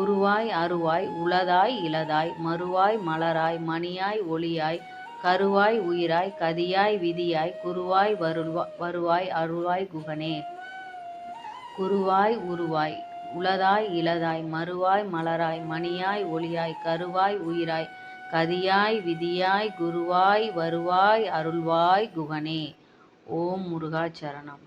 உருவாய் அருவாய் உளதாய் இலதாய் மறுவாய் மலராய் மணியாய் ஒளியாய் கருவாய் உயிராய் கதியாய் விதியாய் குருவாய் வருள்வா வருவாய் அருள்வாய் குகனே. குருவாய் உருவாய் உளதாய் இளதாய் மறுவாய் மலராய் மணியாய் ஒளியாய் கருவாய் உயிராய் கதியாய் விதியாய் குருவாய் வருவாய் அருள்வாய் குகனே. ஓம் முருகா சரணம்.